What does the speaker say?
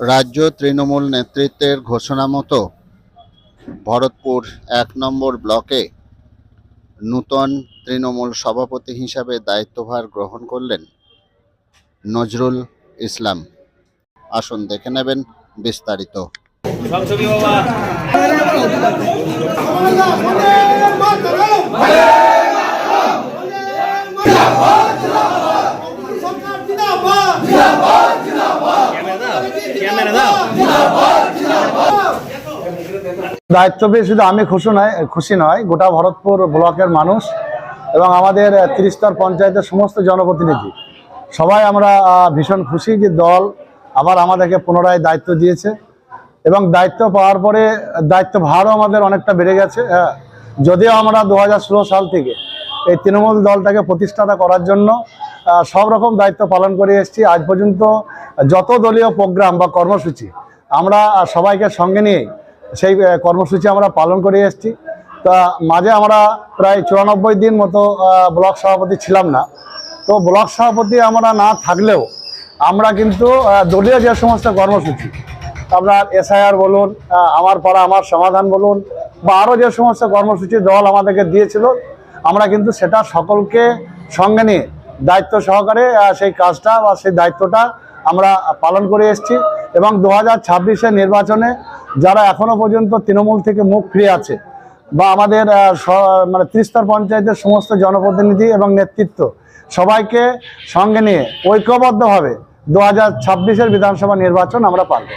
রাজ্য তৃণমূল নেতৃত্বের ঘোষণা মতো ভরতপুর এক নম্বর ব্লকে নূতন তৃণমূল সভাপতি হিসাবে দায়িত্বভার গ্রহণ করলেন নজরুল ইসলাম। আসুন দেখে নেবেন বিস্তারিত। বাবা দায়িত্ব পেয়ে শুধু আমি খুশি নয় খুশি নয়, গোটা ভরতপুর ব্লকের মানুষ এবং আমাদের ত্রিস্তর পঞ্চায়েতের সমস্ত জনপ্রতিনিধি। সবাই আমরা ভীষণ খুশি যে দল আবার আমাদেরকে পুনরায় দায়িত্ব দিয়েছে এবং দায়িত্ব পাওয়ার পরে, দায়িত্ব ভারও আমাদের অনেকটা বেড়ে গেছে। হ্যাঁ যদিও আমরা দু হাজার ষোলো সাল থেকে এই তৃণমূল দলটাকে প্রতিষ্ঠাতা করার জন্য সব রকম দায়িত্ব পালন করে এসেছি। আজ পর্যন্ত যত দলীয় প্রোগ্রাম বা কর্মসূচি আমরা সবাইকে সঙ্গে নিয়ে সেই কর্মসূচি আমরা পালন করে এসেছি। তা মাঝে আমরা প্রায় চুরানব্বই দিন মতো ব্লক সভাপতি ছিলাম না। তো ব্লক সভাপতি আমরা না থাকলেও আমরা কিন্তু দলীয় যে সমস্ত কর্মসূচি, আপনার এসআইআর বলুন আমার পাড়া, আমার সমাধান বলুন, বা আরও যে সমস্ত কর্মসূচি দল আমাদেরকে দিয়েছিল, আমরা কিন্তু সেটা সকলকে সঙ্গে নিয়ে দায়িত্ব সহকারে সেই কাজটা বা সেই দায়িত্বটা আমরা পালন করে এসেছি এবং দু হাজার নির্বাচনে যারা এখনও পর্যন্ত তৃণমূল থেকে মুখ ফিরে আছে বা আমাদের মানে ত্রিস্তর পঞ্চায়েতের সমস্ত জনপ্রতিনিধি এবং নেতৃত্ব সবাইকে সঙ্গে নিয়ে ঐক্যবদ্ধভাবে দু হাজার বিধানসভা নির্বাচন আমরা পারব